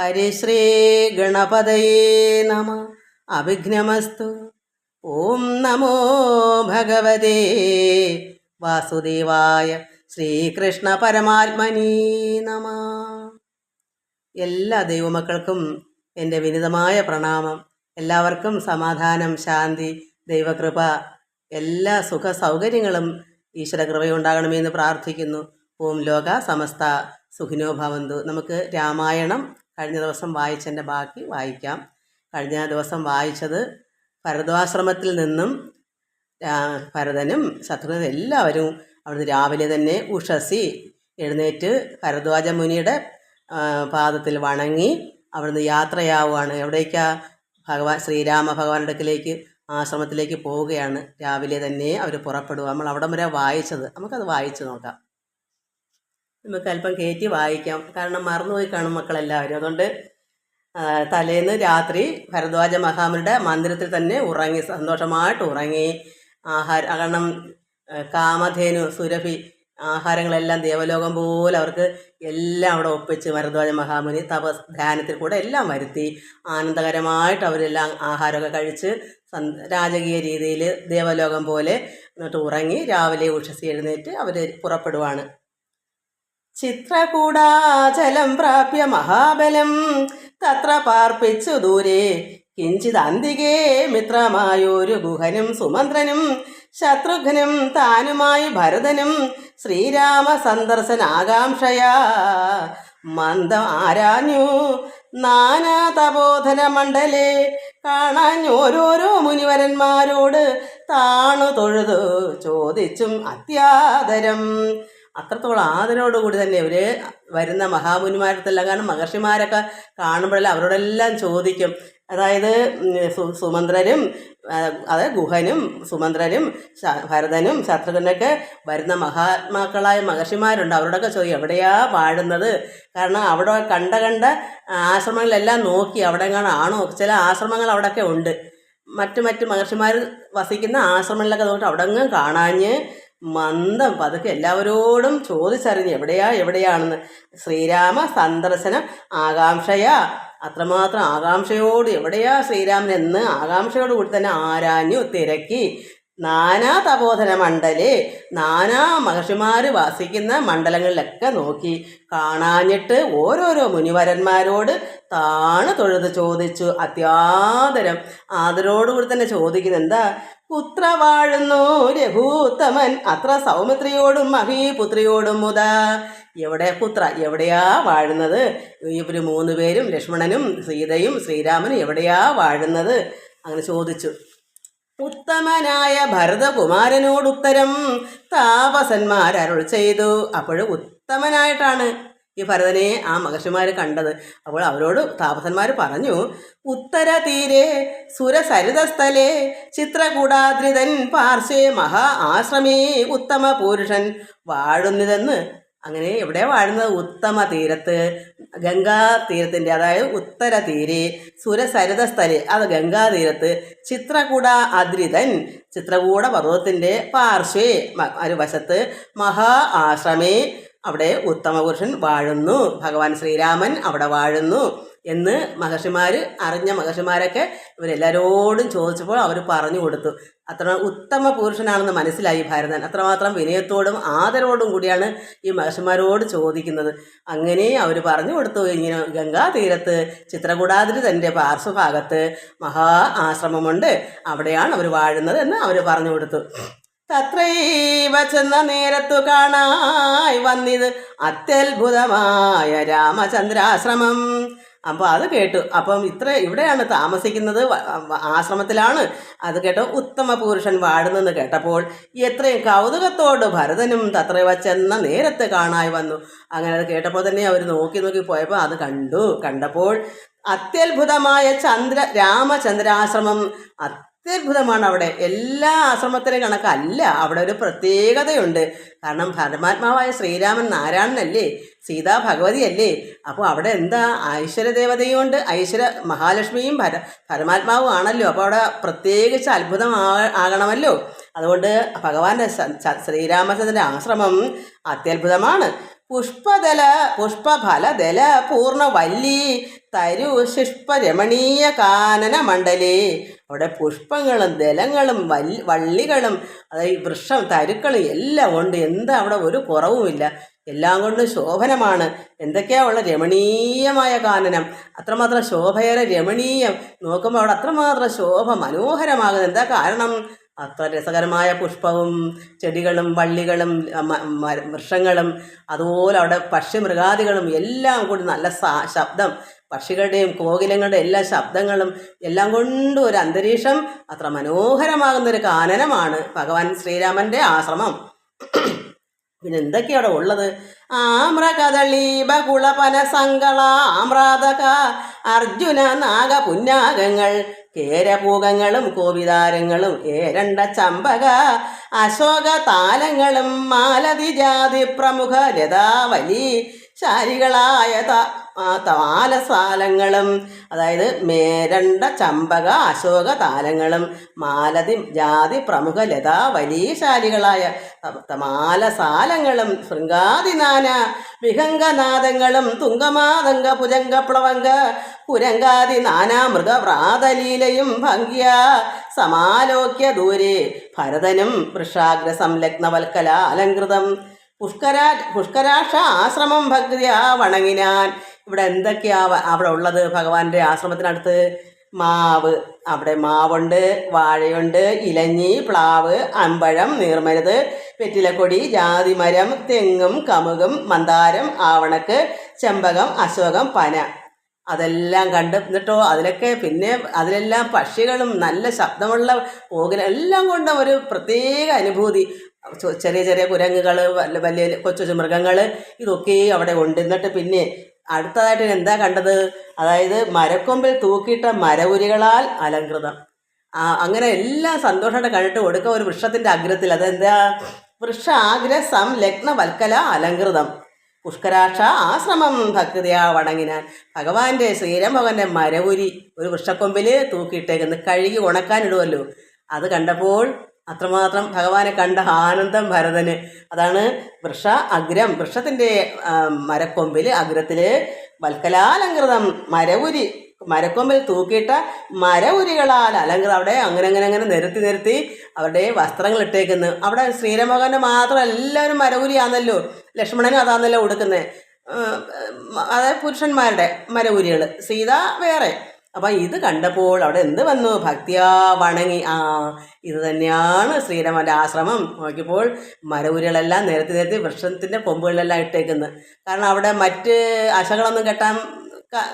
ഹരിശ്രീ ഗണപതയേ നമ അഭിഘ്നമസ്തു ഓം നമോ ഭഗവതേ വാസുദേവായ ശ്രീകൃഷ്ണ പരമാത്മനീ നമ എല്ലാ ദൈവമക്കൾക്കും എന്റെ വിനിതമായ പ്രണാമം. എല്ലാവർക്കും സമാധാനം ശാന്തി ദൈവകൃപ എല്ലാ സുഖ സൗകര്യങ്ങളും ഈശ്വര കൃപയുണ്ടാകണമെന്ന് പ്രാർത്ഥിക്കുന്നു. ഓം ലോക സമസ്ത സുഖിനോ ഭവന്തു. നമുക്ക് രാമായണം കഴിഞ്ഞ ദിവസം വായിച്ചതിന്റെ ബാക്കി വായിക്കാം. കഴിഞ്ഞ ദിവസം വായിച്ചത് ഭരതാശ്രമത്തിൽ നിന്നും ഭരതനും ശത്രുഘ്നും എല്ലാവരും അവിടുന്ന് രാവിലെ തന്നെ ഉഷസി എഴുന്നേറ്റ് ഭരദ്വാജ മുനിയുടെ പാദത്തിൽ വണങ്ങി അവിടുന്ന് യാത്രയാവുകയാണ്. എവിടേക്കാ? ഭഗവാൻ ശ്രീരാമ ഭഗവാന്റെ അടുക്കിലേക്ക് ആശ്രമത്തിലേക്ക് പോവുകയാണ്. രാവിലെ തന്നെ അവർ പുറപ്പെടുക നമ്മൾ അവിടം വരെ വായിച്ചത്. നമുക്കത് വായിച്ചു നോക്കാം. നമുക്ക് അല്പം കയറ്റി വായിക്കാം. കാരണം മറന്നുപോയി കാണും മക്കളെല്ലാവരും. അതുകൊണ്ട് തലേന്ന് രാത്രി ഭരദ്വാജ മഹാമുരുടെ മന്ദിരത്തിൽ തന്നെ ഉറങ്ങി സന്തോഷമായിട്ട് ഉറങ്ങി ആഹാര കാരണം കാമധേനു സുരഭി ആഹാരങ്ങളെല്ലാം ദേവലോകം പോലെ അവർക്ക് എല്ലാം അവിടെ ഒപ്പിച്ച് ഭരദ്വാജ മഹാമുനി തപസ് ധ്യാനത്തിൽ കൂടെ എല്ലാം വരുത്തി. ആനന്ദകരമായിട്ട് അവരെല്ലാം ആഹാരമൊക്കെ കഴിച്ച് രാജകീയ രീതിയിൽ ദേവലോകം പോലെ എന്നിട്ട് ഉറങ്ങി രാവിലെ ഉഷസി എഴുന്നേറ്റ് അവർ പുറപ്പെടുവാണ്. ചിത്രകൂടാചലം പ്രാപ്യ മഹാബലം. തത്ര പാർപ്പിച്ചു ദൂരെ. കിഞ്ചിത് അന്തികേ മിത്രമായൊരു ഗുഹനും സുമന്ത്രനും. ശത്രുഘ്നും താനുമായി ഭരതനും. ശ്രീരാമ സന്ദർശനാകാംക്ഷയാ. മന്ദം ആരാഞ്ഞു? നാനാ തപോധന മണ്ഡലേ. കാണാൻ ഓരോരോ മുനിവരന്മാരോട്. താണു തൊഴുതു ചോദിച്ചും അത്യാദരം. അത്രത്തോളം ആദരവോടുകൂടി തന്നെ ഇവർ വരുന്ന മഹാമുനിമാരത്തെല്ലാം കാരണം മഹർഷിമാരൊക്കെ കാണുമ്പോഴെല്ലാം അവരോടെല്ലാം ചോദിക്കും. അതായത് ഉം, സു- സുമന്ത്രരും അതായത് ഗുഹനും സുമന്ത്രനും ഭരതനും ശത്രുഘ്നൊക്കെ വരുന്ന മഹാത്മാക്കളായ മഹർഷിമാരുണ്ട്. അവരോടൊക്കെ ചോദിക്കും എവിടെയാ വാഴുന്നത്? കാരണം അവിടെ കണ്ട കണ്ട ആശ്രമങ്ങളെല്ലാം നോക്കി അവിടെ കാണാണോ ചില ആശ്രമങ്ങൾ അവിടെയൊക്കെ ഉണ്ട്. മറ്റു മറ്റു മഹർഷിമാർ വസിക്കുന്ന ആശ്രമങ്ങളിലൊക്കെ നോക്കിയിട്ട് അവിടെ കാണാഞ്ഞ് മന്ദം. പതുക്കെ എല്ലാവരോടും ചോദിച്ചറിഞ്ഞ് എവിടെയാ എവിടെയാണെന്ന്. ശ്രീരാമ സന്ദർശനം ആകാംക്ഷയാ. അത്രമാത്രം ആകാംക്ഷയോട് എവിടെയാ ശ്രീരാമൻ എന്ന് ആകാംക്ഷയോട് കൂടി തന്നെ ആരാഞ്ഞു തിരക്കി. നാനാ തപോധന മണ്ഡലേ നാനാ മഹർഷിമാർ വാസിക്കുന്ന മണ്ഡലങ്ങളിലൊക്കെ നോക്കി കാണാഞ്ഞിട്ട് ഓരോരോ മുനിവരന്മാരോട് താണ് തൊഴുത് ചോദിച്ചു. അത്യാദരം ആദരോടുകൂടി തന്നെ ചോദിക്കുന്നത് എന്താ പുത്ര വാഴുന്നു രഘൂത്തമൻ അത്ര സൗമിത്രിയോടും മഹീപുത്രിയോടും മുത. എവിടെ പുത്ര എവിടെയാ വാഴുന്നത്? ഇവർ മൂന്ന് പേരും ലക്ഷ്മണനും സീതയും ശ്രീരാമനും എവിടെയാ വാഴുന്നത്? അങ്ങനെ ചോദിച്ചു. ഉത്തമനായ ഭരതകുമാരനോടുത്തരം താപസന്മാരരുൾ ചെയ്തു. അപ്പോഴും ഉത്തമനായിട്ടാണ് ഈ ഭരതനെ ആ മഹർഷിമാർ കണ്ടത്. അപ്പോൾ അവരോട് താപസന്മാർ പറഞ്ഞു ഉത്തര തീരെ സുരസരിതസ്ഥലേ ചിത്രകൂടാദ്രിതൻ പാർശ്വേ മഹാ ആശ്രമേ ഉത്തമ പുരുഷൻ. വാഴുന്നതെന്ന്. അങ്ങനെ എവിടെ വാഴുന്നത്? ഉത്തമ തീരത്ത്. ഗംഗാ തീരത്തിന്റെ അതായത് ഉത്തര തീരെ സുരസരിത അത് ഗംഗാ തീരത്ത്. ചിത്രകൂട അദ്രിതൻ ചിത്രകൂട പർവതത്തിന്റെ പാർശ്വേ ഒരു വശത്ത് മഹാ ആശ്രമേ അവിടെ ഉത്തമപുരുഷൻ വാഴുന്നു. ഭഗവാൻ ശ്രീരാമൻ അവിടെ വാഴുന്നു എന്ന് മഹർഷിമാർ അറിഞ്ഞ മഹർഷിമാരൊക്കെ ഇവരെല്ലാവരോടും ചോദിച്ചപ്പോൾ അവർ പറഞ്ഞു കൊടുത്തു. അത്ര ഉത്തമ പുരുഷനാണെന്ന് മനസ്സിലായി ഭാരതൻ. അത്രമാത്രം വിനയത്തോടും ആദരവോടും കൂടിയാണ് ഈ മഹർഷിമാരോട് ചോദിക്കുന്നത്. അങ്ങനെ അവർ പറഞ്ഞു കൊടുത്തു. ഇങ്ങനെ ഗംഗാ തീരത്ത് ചിത്രകൂടാതിരി തന്റെ പാർശ്വഭാഗത്ത് മഹാ ആശ്രമമുണ്ട്. അവിടെയാണ് അവർ വാഴുന്നത് എന്ന് അവർ പറഞ്ഞു കൊടുത്തു. തത്രൈവ ചെന്ന നേരത്തു കാണായി വന്നിത് അത്യത്ഭുതമായ രാമചന്ദ്രാശ്രമം. അപ്പോൾ അത് കേട്ടു. അപ്പം ഇത്ര ഇവിടെയാണ് താമസിക്കുന്നത്. ആശ്രമത്തിലാണ്. അത് കേട്ടോ. ഉത്തമ പുരുഷൻ വാഴുന്നെന്ന് കേട്ടപ്പോൾ എത്രയും കൗതുകത്തോട് ഭരതനും തത്രവ ചെന്ന നേരത്ത് കാണായി വന്നു. അങ്ങനെ അത് കേട്ടപ്പോൾ തന്നെ അവർ നോക്കി നോക്കി പോയപ്പോൾ അത് കണ്ടു. കണ്ടപ്പോൾ അത്യത്ഭുതമായ ചന്ദ്ര രാമചന്ദ്രാശ്രമം. അത്യത്ഭുതമാണ് അവിടെ. എല്ലാ ആശ്രമത്തിലെ കണക്കല്ല അവിടെ ഒരു പ്രത്യേകതയുണ്ട്. കാരണം പരമാത്മാവായ ശ്രീരാമൻ നാരായണനല്ലേ? സീതാ ഭഗവതിയല്ലേ? അപ്പോൾ അവിടെ എന്താ ഐശ്വര്യദേവതയും ഉണ്ട് ഐശ്വര്യ മഹാലക്ഷ്മിയും പര പരമാത്മാവും ആണല്ലോ. അപ്പോൾ അവിടെ പ്രത്യേകിച്ച് അത്ഭുതം ആകണമല്ലോ. അതുകൊണ്ട് ഭഗവാന്റെ ശ്രീരാമചന്ദ്രന്റെ ആശ്രമം അത്യത്ഭുതമാണ്. പുഷ്പദല പുഷ്പഫലദല പൂർണവല്ലി തരു ശിഷ്പരമണീയ കാനന മണ്ഡലേ അവിടെ പുഷ്പങ്ങളും ദലങ്ങളും വൽ വള്ളികളും അതായത് വൃക്ഷം തരുക്കളും എല്ലാം ഉണ്ട്. എന്താ അവിടെ ഒരു കുറവുമില്ല. എല്ലാം കൊണ്ടും ശോഭനമാണ്. എന്തൊക്കെയാ ഉള്ള രമണീയമായ കാനനം. അത്രമാത്രം ശോഭയേറെ രമണീയം. നോക്കുമ്പോൾ അവിടെ അത്രമാത്രം ശോഭ മനോഹരമാകുന്നത് എന്താ കാരണം? അത്ര രസകരമായ പുഷ്പവും ചെടികളും വള്ളികളും വൃക്ഷങ്ങളും അതുപോലെ അവിടെ പക്ഷി മൃഗാദികളും എല്ലാം കൂടി നല്ല ശബ്ദം പക്ഷികളുടെയും കോകിലങ്ങളുടെയും എല്ലാ ശബ്ദങ്ങളും എല്ലാം കൊണ്ടും ഒരു അന്തരീക്ഷം അത്ര മനോഹരമാകുന്ന ഒരു കാനനമാണ് ഭഗവാൻ ശ്രീരാമന്റെ ആശ്രമം. പിന്നെ എന്തൊക്കെയാണ് ഉള്ളത്? ആമ്ര കദളി ബകുള പനസങ്കള ആമ്രാതക അർജുന നാഗ പുന്നാഗങ്ങൾ കേരപൂകങ്ങളും കോവിതാരങ്ങളും ഏരണ്ട ചമ്പക അശോക താലങ്ങളും മാലതി ജാതി പ്രമുഖ ലതാവലി ശാരികളായ ആ താലസാലങ്ങളും അതായത് മേരണ്ട ചമ്പക അശോക താലങ്ങളും മാലതി ജാതി പ്രമുഖ ലതാ വലിയശാലികളായ മാലസാലങ്ങളും ശൃംഗാതിനാന വിഹംഗനാദങ്ങളും തുങ്കമാതങ്ക പുജംഗ പ്ലവങ്ക പുരങ്കാതി നാനാ മൃഗവ്രാതലീലയും ഭംഗ്യ സമാലോക്യ ദൂരെ ഭരതനും വൃഷാഗ്ര സംലഗ്നവൽക്കല അലങ്കൃതം പുഷ്കരാ പുഷ്കരാക്ഷ ആശ്രമം ഭക്തിയാ വണങ്ങിനാൻ ഇവിടെ എന്തൊക്കെയാ അവിടെ ഉള്ളത്? ഭഗവാന്റെ ആശ്രമത്തിനടുത്ത് മാവ്. അവിടെ മാവുണ്ട് വാഴയുണ്ട് ഇലഞ്ഞി പ്ലാവ് അമ്പഴം നീർമരുത് വെറ്റിലക്കൊടി ജാതിമരം തെങ്ങും കമുകും മന്ദാരം ആവണക്ക് ചെമ്പകം അശോകം പന. അതെല്ലാം കണ്ട് എന്നിട്ടോ അതിലൊക്കെ പിന്നെ അതിലെല്ലാം പക്ഷികളും നല്ല ശബ്ദമുള്ള പോകല എല്ലാം കൊണ്ടും ഒരു പ്രത്യേക അനുഭൂതി. ചെറിയ ചെറിയ കുരങ്ങുകൾ വലിയ കൊച്ചു കൊച്ചു മൃഗങ്ങൾ ഇതൊക്കെ അവിടെ ഉണ്ട്. എന്നിട്ട് പിന്നെ അടുത്തതായിട്ട് എന്താ കണ്ടത്? അതായത് മരക്കൊമ്പിൽ തൂക്കിയിട്ട മരവുരികളാൽ അലങ്കൃതം. അങ്ങനെ എല്ലാം സന്തോഷമായിട്ട് കണ്ടിട്ട് ഒടുക്ക ഒരു വൃക്ഷത്തിന്റെ അഗ്രത്തിൽ അതെന്താ? വൃക്ഷ ആഗ്ര സംലഗ്നവൽക്കല അലങ്കൃതം. പുഷ്കരാക്ഷ ആശ്രമം ഭക്തിയാ വണങ്ങിനാൻ ഭഗവാന്റെ ശ്രീരംഭവന്റെ മരവുരി ഒരു വൃക്ഷക്കൊമ്പിൽ തൂക്കിയിട്ടേക്കുന്നു കഴുകി ഉണക്കാനിടുമല്ലോ അത് കണ്ടപ്പോൾ അത്രമാത്രം ഭഗവാനെ കണ്ട ആനന്ദം ഭരതന്. അതാണ് വൃഷ അഗ്രം. വൃഷത്തിന്റെ മരക്കൊമ്പിൽ അഗ്രത്തിൽ വൽക്കലാലങ്കൃതം മരവുരി മരക്കൊമ്പിൽ തൂക്കിയിട്ട മരവുരികളാൽ അലങ്കൃതം. അവിടെ അങ്ങനെ അങ്ങനെ അങ്ങനെ നിരത്തി നിരത്തി അവരുടെ വസ്ത്രങ്ങൾ ഇട്ടേക്കുന്നു. അവിടെ ശ്രീരാമഭഗവാന്റെ മാത്രം എല്ലാവരും മരവുരിയാണല്ലോ ലക്ഷ്മണനും അതാണല്ലോ ഉടുക്കുന്നത് അതായത് പുരുഷന്മാരുടെ മരവുരികൾ സീത വേറെ. അപ്പം ഇത് കണ്ടപ്പോൾ അവിടെ എന്ത് വന്നു? ഭക്തിയാ വണങ്ങി. ആ ഇത് തന്നെയാണ് ശ്രീരാമന്റെ ആശ്രമം. നോക്കിയപ്പോൾ മരവുരികളെല്ലാം നിരത്തി നിരത്തി വൃക്ഷത്തിന്റെ കൊമ്പുകളിലെല്ലാം ഇട്ടേക്കുന്നത് കാരണം അവിടെ മറ്റ് അശകളൊന്നും കെട്ടാൻ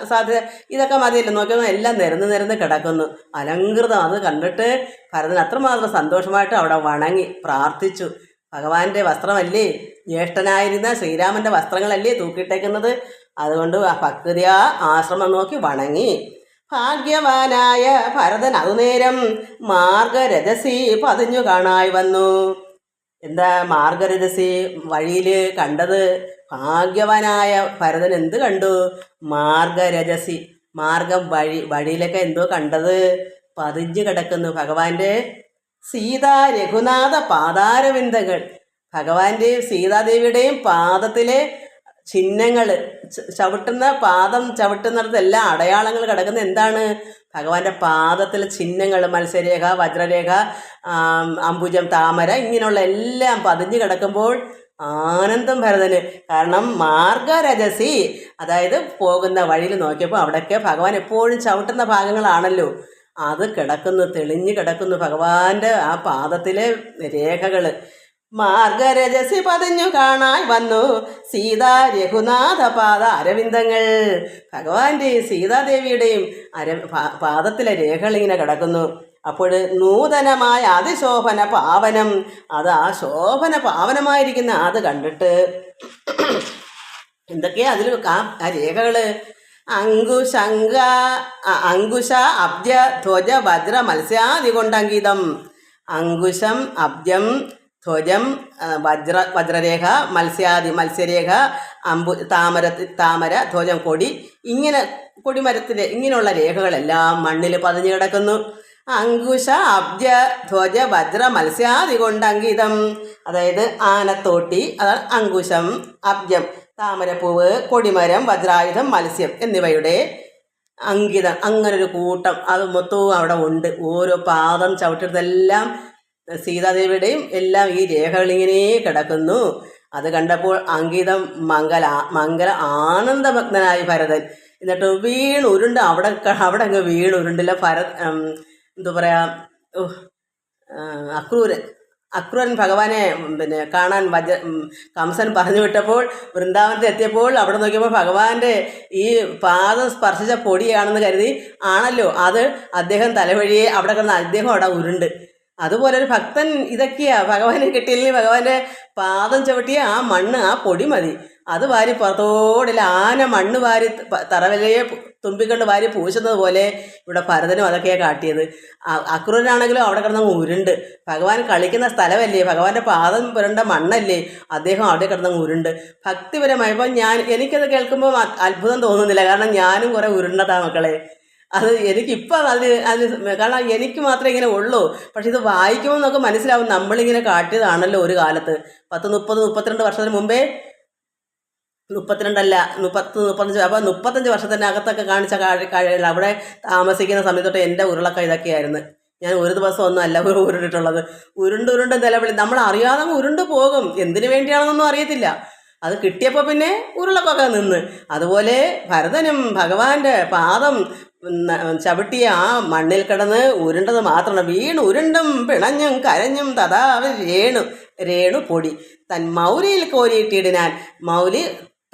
സാധ്യത ഇതൊക്കെ മതിയല്ലോ. നോക്കിയാൽ എല്ലാം നിരന്ന് നിരന്ന് കിടക്കുന്നു. അലങ്കൃതം. അത് കണ്ടിട്ട് ഭരതൻ അത്രമാത്രം സന്തോഷമായിട്ട് അവിടെ വണങ്ങി പ്രാർത്ഥിച്ചു. ഭഗവാന്റെ വസ്ത്രമല്ലേ? ജ്യേഷ്ഠനായിരുന്ന ശ്രീരാമന്റെ വസ്ത്രങ്ങളല്ലേ തൂക്കിയിട്ടേക്കുന്നത്? അതുകൊണ്ട് ഭക്തിയാ ആശ്രമം നോക്കി വണങ്ങി. ഭാഗ്യവാനായ ഭരതൻ അതുനേരം മാർഗരജസി പതിഞ്ഞു കാണായി വന്നു. എന്താ മാർഗരജസി വഴിയിൽ കണ്ടത്? ഭാഗ്യവാനായ ഭരതൻ എന്ത് കണ്ടു? മാർഗരജസി മാർഗം വഴി വഴിയിലൊക്കെ എന്തോ കണ്ടത്? പതിഞ്ഞു കിടക്കുന്നു. ഭഗവാന്റെ സീതാ രഘുനാഥ പാദാരവിന്ദകൾ. ഭഗവാന്റെയും സീതാദേവിയുടെയും പാദത്തിലെ ചിഹ്നങ്ങൾ ചവിട്ടുന്ന പാദം ചവിട്ടുന്നിടത്തെല്ലാം അടയാളങ്ങൾ കിടക്കുന്ന എന്താണ്? ഭഗവാന്റെ പാദത്തിലെ ചിഹ്നങ്ങൾ മത്സ്യരേഖ വജ്രരേഖ അംബുജം താമര ഇങ്ങനെയുള്ള എല്ലാം പതിഞ്ഞു കിടക്കുമ്പോൾ ആനന്ദം ഭരതന്. കാരണം മാർഗരജസി അതായത് പോകുന്ന വഴിയിൽ നോക്കിയപ്പോൾ അവിടെയൊക്കെ ഭഗവാൻ എപ്പോഴും ചവിട്ടുന്ന ഭാഗങ്ങളാണല്ലോ. അത് കിടക്കുന്നു തെളിഞ്ഞു കിടക്കുന്നു ഭഗവാന്റെ ആ പാദത്തിലെ രേഖകൾ മാർഗരജസി പതിഞ്ഞു കാണാൻ വന്നു. സീതാ രഘുനാഥ പാദ അരവിന്ദങ്ങൾ. ഭഗവാന്റെയും സീതാദേവിയുടെയും അര പാദത്തിലെ രേഖകൾ ഇങ്ങനെ കിടക്കുന്നു. അപ്പോൾ നൂതനമായ അതിശോഭന പാവനം. അത് ആ ശോഭന പാവനമായിരിക്കുന്ന അത് കണ്ടിട്ട് എന്തൊക്കെയാ അതിൽ ആ രേഖകൾ അങ്കുശങ്ക അങ്കുശ അബ്ജ ധ്വജ വജ്ര മത്സ്യാദി കൊണ്ടങ്കിതം. അങ്കുശം അബ്ജം ധ്വജം വജ്ര വജ്രരേഖ മത്സ്യാദി മത്സ്യരേഖ അമ്പു താമര താമര ധ്വജം കൊടി ഇങ്ങനെ കൊടിമരത്തിന്റെ ഇങ്ങനെയുള്ള രേഖകളെല്ലാം മണ്ണിൽ പതിഞ്ഞു കിടക്കുന്നു. അങ്കുശ അബ്ജ ധ്വജ വജ്ര മത്സ്യാദി കൊണ്ട് അങ്കിതം. അതായത് ആനത്തോട്ടി അതാണ് അങ്കുശം അബ്ജം താമരപ്പൂവ് കൊടിമരം വജ്രായുധം മത്സ്യം എന്നിവയുടെ അങ്കിതം. അങ്ങനൊരു കൂട്ടം അത് മൊത്തവും അവിടെ ഉണ്ട്. ഓരോ പാദം ചവിട്ടിടത്തെല്ലാം സീതാദേവിയുടെയും എല്ലാം ഈ രേഖകളിങ്ങനെ കിടക്കുന്നു. അത് കണ്ടപ്പോൾ അങ്കിതം മംഗല മംഗല ആനന്ദഭക്തനായി ഭരതൻ. എന്നിട്ട് വീണ് ഉരുണ്ട് അവിടെ അവിടെ അങ്ങ് വീണ് ഉരുണ്ടില്ല എന്താ പറയാ ഉഹ്, അക്രൂരൻ അക്രൂരൻ ഭഗവാനെ പിന്നെ കാണാൻ വജ കംസൻ പറഞ്ഞു വിട്ടപ്പോൾ വൃന്ദാവനത്തിൽ എത്തിയപ്പോൾ അവിടെ നോക്കിയപ്പോൾ ഭഗവാന്റെ ഈ പാദം സ്പർശിച്ച പൊടിയാണെന്ന് കരുതി. ആണല്ലോ അത്? അദ്ദേഹം തലവഴിയെ അവിടെ കിടന്ന് അദ്ദേഹം അവിടെ ഉരുണ്ട്. അതുപോലെ ഒരു ഭക്തൻ ഇതൊക്കെയാ ഭഗവാനെ കിട്ടിയില്ലെങ്കിൽ ഭഗവാന്റെ പാദം ചവിട്ടിയ ആ മണ്ണ് ആ പൊടി മതി. അത് വാരി പുറത്തോടില്ല ആന മണ്ണ് വാരി തറവലയെ തുമ്പിക്കൊണ്ട് വാരി പൂശുന്നത് പോലെ ഇവിടെ ഭരതനും അതൊക്കെയാണ് കാട്ടിയത്. അക്രൂരനാണെങ്കിലും അവിടെ കിടന്ന് ഉരുണ്ട്. ഭഗവാൻ കളിക്കുന്ന സ്ഥലമല്ലേ ഭഗവാന്റെ പാദം പുരണ്ട മണ്ണല്ലേ അദ്ദേഹം അവിടെ കിടന്ന് ഉരുണ്ട്. ഭക്തിപരമായപ്പോൾ ഞാൻ എനിക്കത് കേൾക്കുമ്പോൾ അത്ഭുതം തോന്നുന്നില്ല. കാരണം ഞാനും കുറേ ഉരുണ്ടതാ മക്കളെ. അത് എനിക്കിപ്പം അത് അതിന് കാരണം എനിക്ക് മാത്രമേ ഇങ്ങനെ ഉള്ളൂ. പക്ഷെ ഇത് വായിക്കുമ്പോൾ നമുക്ക് മനസ്സിലാവും നമ്മളിങ്ങനെ കാട്ടിയതാണല്ലോ ഒരു കാലത്ത്. പത്ത് മുപ്പത് മുപ്പത്തിരണ്ട് വർഷത്തിന് മുമ്പേ? മുപ്പത്തിരണ്ടല്ല മുപ്പത്ത് മുപ്പത്തഞ്ച് അപ്പോൾ മുപ്പത്തഞ്ച് വർഷത്തിനകത്തൊക്കെ കാണിച്ച കാഴ് അവിടെ താമസിക്കുന്ന സമയത്തൊട്ട് എന്റെ ഉരുളൊക്കെ ഇതൊക്കെയായിരുന്നു. ഞാൻ ഒരു ദിവസം ഒന്നും അല്ല ഒരു ഉരുണ്ടിട്ടുള്ളത്. ഉരുണ്ട് ഉരുണ്ട് നിലവിളി. നമ്മൾ അറിയാതെ ഉരുണ്ട് പോകും. എന്തിനു വേണ്ടിയാണെന്നൊന്നും അറിയത്തില്ല. അത് കിട്ടിയപ്പോൾ പിന്നെ ഉരുളക്കൊക്കെ നിന്ന്. അതുപോലെ ഭരതനും ഭഗവാന്റെ പാദം ചവിട്ടിയ ആ മണ്ണിൽ കിടന്ന് ഉരുണ്ടത് മാത്രമാണ് വീണ് ഉരുണ്ടും പിണഞ്ഞും കരഞ്ഞും തഥാവ് രേണു രേണു പൊടി. തൻ മൗലിയിൽ കോരിയിട്ടിടിനാൽ മൗലി